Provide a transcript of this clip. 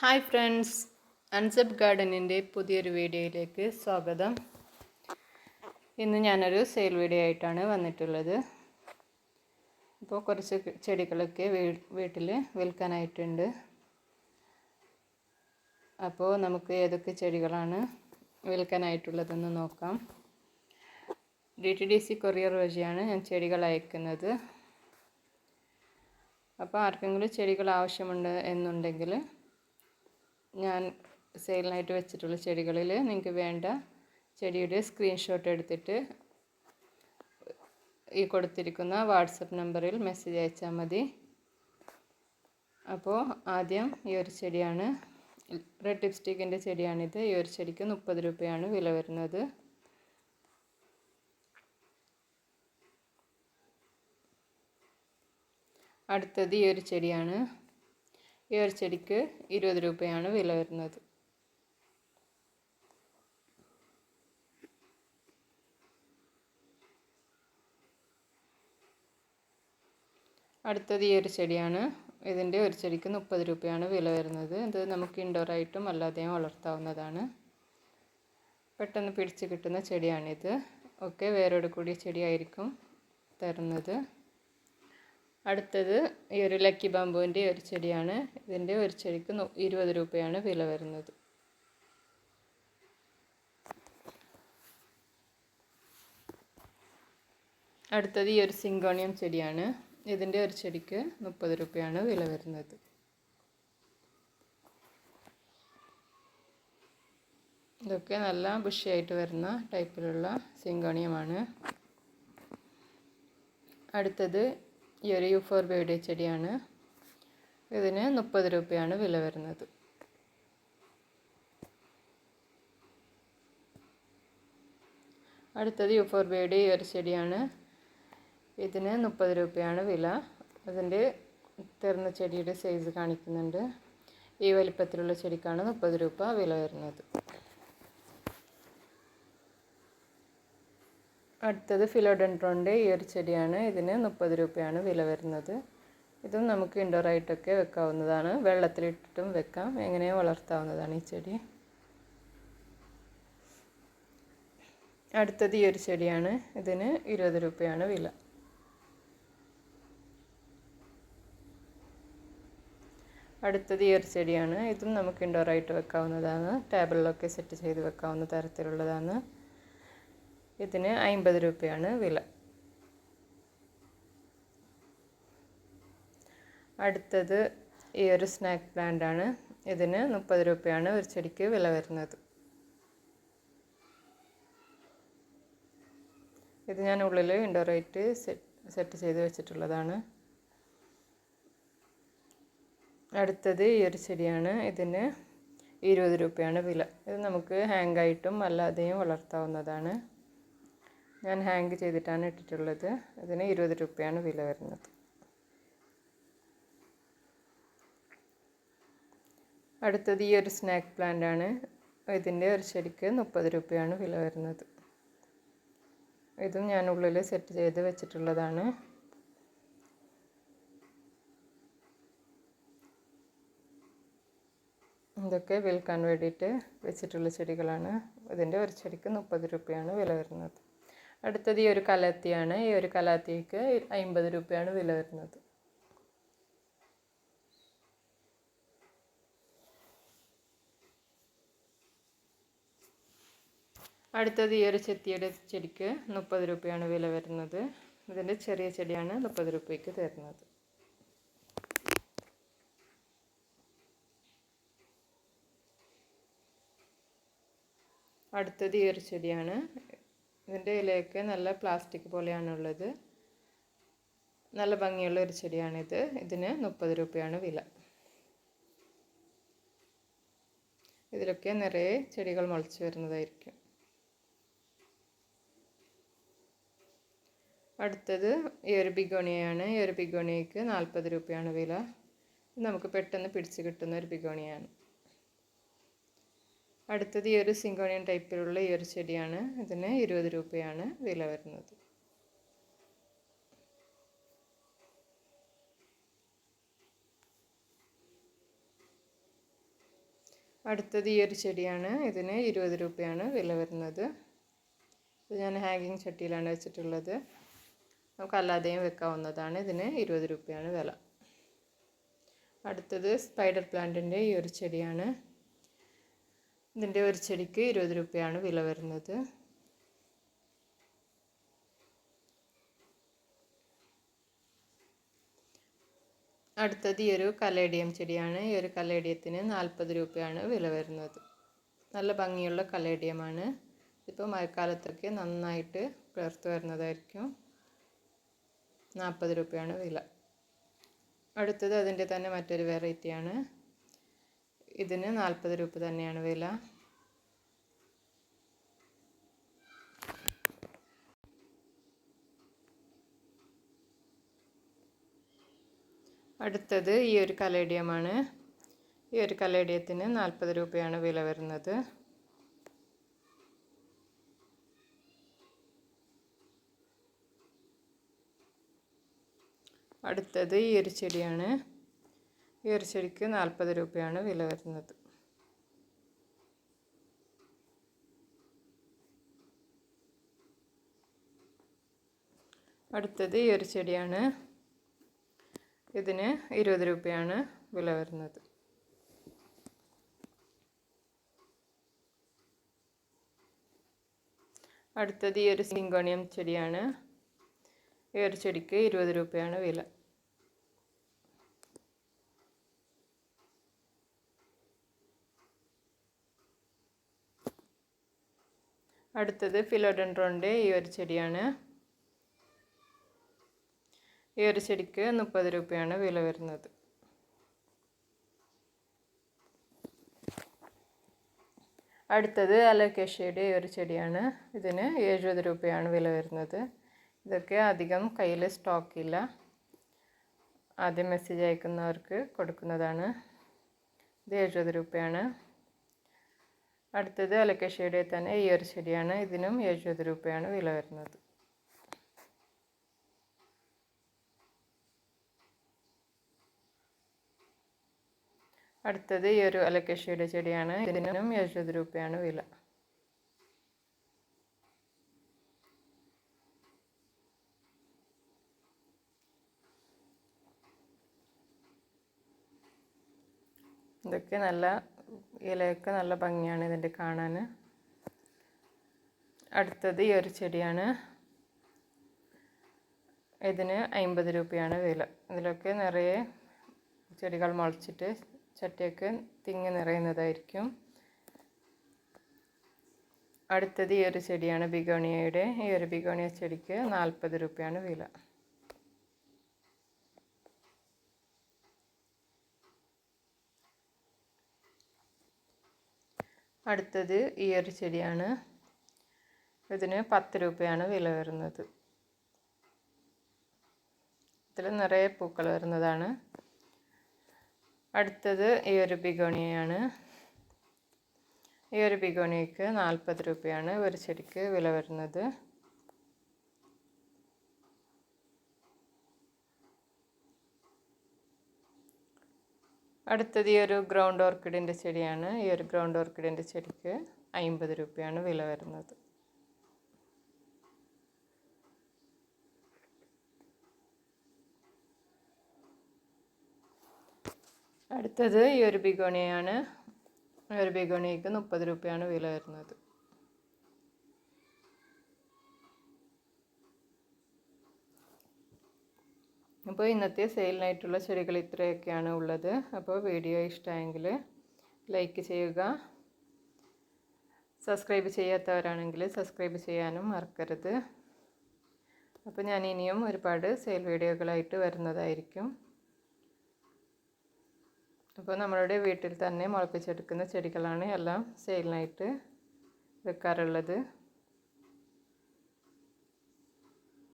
Hi friends unsub ഗാർഡനിന്റെ പുതിയൊരു വീഡിയോയിലേക്ക് സ്വാഗതം. ഇന്ന് ഞാനൊരു സെയിൽ വീഡിയോ ആയിട്ടാണ് വന്നിട്ടുള്ളത്. അപ്പോൾ കുറച്ച് ചെടികളൊക്കെ വീട്ടിൽ വിൽക്കാനായിട്ടുണ്ട്. അപ്പോൾ നമുക്ക് ഏതൊക്കെ ചെടികളാണ് വിൽക്കാനായിട്ടുള്ളതെന്ന് നോക്കാം. D T D C courier വഴിയാണ് ഞാൻ ചെടികൾ അയക്കുന്നത്. അപ്പോൾ ആർക്കെങ്കിലും ചെടികൾ ആവശ്യമുണ്ട് എന്നുണ്ടെങ്കിൽ ഞാൻ സെയിലിനായിട്ട് വെച്ചിട്ടുള്ള ചെടികളിൽ നിങ്ങൾക്ക് വേണ്ട ചെടിയുടെ സ്ക്രീൻഷോട്ട് എടുത്തിട്ട് ഈ കൊടുത്തിരിക്കുന്ന വാട്സപ്പ് നമ്പറിൽ മെസ്സേജ് അയച്ചാൽ മതി. അപ്പോൾ ആദ്യം ഈ ഒരു ചെടിയാണ് റെഡ് ലിപ്സ്റ്റിക്കിന്റെ ചെടിയാണിത്. ഈ ഒരു ചെടിക്ക് മുപ്പത് രൂപയാണ് വില വരുന്നത്. അടുത്തത് ഈ ഒരു ചെടിയാണ്. ഈ ഒരു ചെടിക്ക് ഇരുപത് രൂപയാണ് വില വരുന്നത്. അടുത്തത് ഈ ഒരു ചെടിയാണ്. ഇതിന്റെ ഒരു ചെടിക്ക് മുപ്പത് രൂപയാണ് വില വരുന്നത്. ഇത് നമുക്ക് ഇൻഡോറായിട്ടും അല്ലാതെയും വളർത്താവുന്നതാണ്. പെട്ടെന്ന് പിടിച്ച് കിട്ടുന്ന ചെടിയാണിത്. ഒക്കെ വേരോട് കൂടിയ ചെടിയായിരിക്കും തരുന്നത്. അടുത്തത് ഈ ഒരു ലക്കി ബാമ്പുവിന്റെ ഒരു ചെടിയാണ്. ഇതിന്റെ ഒരു ചെടിക്ക് ഇരുപത് രൂപയാണ് വില വരുന്നത്. അടുത്തത് ഈ ഒരു സിങ്കോണിയം ചെടിയാണ്. ഇതിന്റെ ഒരു ചെടിക്ക് മുപ്പത് രൂപയാണ് വില വരുന്നത്. ഇതൊക്കെ നല്ല ബുഷിയായിട്ട് വരുന്ന ടൈപ്പിലുള്ള സിങ്കോണിയമാണ്. അടുത്തത് ഈ ഒരു യുഫോർബയുടെ ചെടിയാണ്. ഇതിന് മുപ്പത് രൂപയാണ് വില വരുന്നത്. അടുത്തത് യുഫോർബയുടെ ഈ ഒരു ചെടിയാണ്. ഇതിന് മുപ്പത് രൂപയാണ് വില. അതിന്റെ തീർന്ന ചെടിയുടെ സൈസ് കാണിക്കുന്നുണ്ട്. ഈ വലിപ്പത്തിലുള്ള ചെടിക്കാണ് മുപ്പത് രൂപ വില വരുന്നത്. അടുത്തത് ഫിലോഡൻഡ്രോണിന്റെ ഈ ഒരു ചെടിയാണ്. ഇതിന് മുപ്പത് രൂപയാണ് വില വരുന്നത്. ഇതും നമുക്ക് ഇൻഡോറായിട്ടൊക്കെ വെക്കാവുന്നതാണ്. വെള്ളത്തിലിട്ടിട്ടും വെക്കാം. എങ്ങനെ വളർത്താവുന്നതാണ് ഈ ചെടി. അടുത്തത് ഈ ഒരു ചെടിയാണ്. ഇതിന് ഇരുപത് രൂപയാണ് വില. അടുത്തത് ഈ ഒരു ചെടിയാണ്. ഇതും നമുക്ക് ഇൻഡോറായിട്ട് വെക്കാവുന്നതാണ്. ടേബിളിലൊക്കെ സെറ്റ് ചെയ്ത് വെക്കാവുന്ന തരത്തിലുള്ളതാണ്. ഇതിന് അമ്പത് രൂപയാണ് വില. അടുത്തത് ഈ ഒരു സ്നാക്ക് പ്ലാന്റ് ആണ്. ഇതിന് മുപ്പത് രൂപയാണ് ഒരു ചെടിക്ക് വില വരുന്നത്. ഇത് ഞാൻ ഉള്ളിൽ ഇൻഡോറായിട്ട് സെറ്റ് ചെയ്ത് വെച്ചിട്ടുള്ളതാണ്. അടുത്തത് ഈ ഒരു ചെടിയാണ്. ഇതിന് ഇരുപത് രൂപയാണ് വില. ഇത് നമുക്ക് ഹാങ്ങായിട്ടും അല്ലാതെയും വളർത്താവുന്നതാണ്. ഞാൻ ഹാങ് ചെയ്തിട്ടാണ് ഇട്ടിട്ടുള്ളത്. അതിന് ഇരുപത് രൂപയാണ് വില വരുന്നത്. അടുത്തത് ഈ ഒരു സ്നാക്ക് പ്ലാന്റ് ആണ്. ഇതിന്റെ ഒരു ചെടിക്ക് മുപ്പത് രൂപയാണ് വില വരുന്നത്. ഇതും ഞാൻ ഉള്ളിൽ സെറ്റ് ചെയ്ത് വെച്ചിട്ടുള്ളതാണ്. ഇതൊക്കെ വിൽക്കാൻ വേണ്ടിയിട്ട് വെച്ചിട്ടുള്ള ചെടികളാണ്. ഇതിന്റെ ഒരു ചെടിക്ക് മുപ്പത് രൂപയാണ് വില വരുന്നത്. അടുത്തത് ഈ ഒരു കലാത്തിയാണ്. ഈ ഒരു കലാത്തിക്ക് അമ്പത് രൂപയാണ് വില വരുന്നത്. അടുത്തത് ഈ ഒരു ചെത്തിയുടെ ചെടിക്ക് മുപ്പത് രൂപയാണ് വില വരുന്നത്. ഇതിന്റെ ചെറിയ ചെടിയാണ് മുപ്പത് രൂപയ്ക്ക് തരുന്നത്. അടുത്തത് ഈ ഒരു ചെടിയാണ് ഇതിന്റെ ഇലയൊക്കെ നല്ല പ്ലാസ്റ്റിക് പോലെയാണുള്ളത്. നല്ല ഭംഗിയുള്ള ഒരു ചെടിയാണിത്. ഇതിന് മുപ്പത് രൂപയാണ് വില. ഇതിലൊക്കെ നിറയെ ചെടികൾ മുളച്ച് വരുന്നതായിരിക്കും. അടുത്തത് ഈ ഒരു ബിഗോണിയാണ് ഈ ഒരു ബിഗോണിയക്ക് നാൽപ്പത് രൂപയാണ് വില. നമുക്ക് പെട്ടെന്ന് പിടിച്ച് കിട്ടുന്ന ഒരു ബിഗോണിയാണ്. അടുത്തത് ഈ ഒരു സിങ്കോണിയൻ ടൈപ്പിലുള്ള ഈ ഒരു ചെടിയാണ്. ഇതിന് ഇരുപത് രൂപയാണ് വില വരുന്നത്. അടുത്തത് ഈ ഒരു ചെടിയാണ്. ഇതിന് ഇരുപത് രൂപയാണ് വില വരുന്നത്. ഇത് ഞാൻ ഹാങ്ങിങ് ചട്ടിയിലാണ് വെച്ചിട്ടുള്ളത്. നമുക്ക് അല്ലാതെയും വെക്കാവുന്നതാണ്. ഇതിന് ഇരുപത് രൂപയാണ് വില. അടുത്തത് സ്പൈഡർ പ്ലാന്റിന്റെ ഈ ഒരു ചെടിയാണ്. ഇതിന്റെ ഒരു ചെടിക്ക് ഇരുപത് രൂപയാണ് വില വരുന്നത്. അടുത്തത് ഈ ഒരു കലേഡിയം ചെടിയാണ്. ഈ ഒരു കലേഡിയത്തിന് നാൽപ്പത് രൂപയാണ് വില വരുന്നത്. നല്ല ഭംഗിയുള്ള കലേഡിയമാണ്. ഇപ്പോൾ മഴക്കാലത്തൊക്കെ നന്നായിട്ട് കിളർത്ത് വരുന്നതായിരിക്കും. നാൽപ്പത് രൂപയാണ് വില. അടുത്തത് അതിന്റെ തന്നെ മറ്റൊരു വെറൈറ്റിയാണ് ഇതിന് നാൽപ്പത് രൂപ തന്നെയാണ് വില. അടുത്തത് ഈ ഒരു കലേഡിയമാണ്. ഈ ഒരു കലേഡിയത്തിന് നാൽപ്പത് രൂപയാണ് വില വരുന്നത്. അടുത്തത് ഈ ഒരു ചെടിയാണ്. ഈ ഒരു ചെടിക്ക് നാൽപ്പത് രൂപയാണ് വില വരുന്നത്. അടുത്തത് ഈ ഒരു ചെടിയാണ് ഇതിന് ഇരുപത് രൂപയാണ് വില വരുന്നത്. അടുത്തത് ഈ ഒരു സിങ്കോണിയം ചെടിയാണ്. ഈ ഒരു ചെടിക്ക് ഇരുപത് രൂപയാണ് വില. അടുത്തത് ഫിലോഡൻഡ്രോണിന്റെ ഈ ഒരു ചെടിയാണ്. ഈ ഒരു ചെടിക്ക് മുപ്പത് രൂപയാണ് വില വരുന്നത്. അടുത്തത് അലക്കേഷ്യയുടെ ഒരു ചെടിയാണ്. ഇതിന് എഴുപത് രൂപയാണ് വില വരുന്നത്. ഇതൊക്കെ അധികം കയ്യിൽ സ്റ്റോക്കില്ല ആദ്യം മെസ്സേജ് അയക്കുന്നവർക്ക് കൊടുക്കുന്നതാണ്. ഇത് എഴുപത് രൂപയാണ്. അടുത്തത് അലക്കേഷ്യയുടെ തന്നെ ഈ ഒരു ചെടിയാണ്. ഇതിനും എഴുപത് രൂപയാണ് വില വരുന്നത്. അടുത്തത് ഈ ഒരു അലക്കശ്ശിയുടെ ചെടിയാണ്. ഇതിനും എഴുപത് രൂപയാണ് വില. ഇതൊക്കെ നല്ല ഇലയൊക്കെ നല്ല ഭംഗിയാണ് ഇതിന്റെ കാണാൻ. അടുത്തത് ഈ ഒരു ചെടിയാണ്. ഇതിന് അമ്പത് രൂപയാണ് വില. ഇതിലൊക്കെ നിറയെ ചെടികൾ മുളച്ചിട്ട് ചട്ടിയൊക്കെ തിങ്ങി നിറയുന്നതായിരിക്കും. അടുത്തത് ഈ ഒരു ചെടിയാണ് ബിഗോണിയയുടെ. ഈ ഒരു ബിഗോണിയ ചെടിക്ക് നാൽപ്പത് രൂപയാണ് വില. അടുത്തത് ഈ ഒരു ചെടിയാണ്. ഇതിന് പത്ത് രൂപയാണ് വില വരുന്നത്. ഇതിൽ നിറയെ പൂക്കൾ വരുന്നതാണ്. അടുത്തത് ഈ ഒരു ബിഗോണിയാണ് ഈ ഒരു ബിഗോണിയക്ക് നാൽപ്പത് രൂപയാണ് ഒരു ചെടിക്ക് വില വരുന്നത്. അടുത്തത് ഈ ഒരു ഗ്രൗണ്ട് ഓർക്കിഡിന്റെ ചെടിയാണ്. ഈ ഒരു ഗ്രൗണ്ട് ഓർക്കിഡിന്റെ ചെടിക്ക് അമ്പത് രൂപയാണ് വില വരുന്നത്. അടുത്തത് ഈ ഒരു ബിഗോണിയാണ് ഈ ഒരു ബിഗോണിയക്ക് മുപ്പത് രൂപയാണ് വില വരുന്നത്. അപ്പോൾ ഇന്നത്തെ സെയിലിനായിട്ടുള്ള ചെടികൾ ഇത്രയൊക്കെയാണ് ഉള്ളത്. അപ്പോൾ വീഡിയോ ഇഷ്ടമായെങ്കിൽ ലൈക്ക് ചെയ്യുക. സബ്സ്ക്രൈബ് ചെയ്യാത്തവരാണെങ്കിൽ സബ്സ്ക്രൈബ് ചെയ്യാനും മറക്കരുത്. അപ്പോൾ ഞാൻ ഇനിയും ഒരുപാട് സെയിൽ വീഡിയോകളായിട്ട് വരുന്നതായിരിക്കും. അപ്പോൾ നമ്മളുടെ വീട്ടിൽ തന്നെ മുളപ്പിച്ചെടുക്കുന്ന ചെടികളാണ് എല്ലാം സെയിലിനായിട്ട് വെക്കാറുള്ളത്.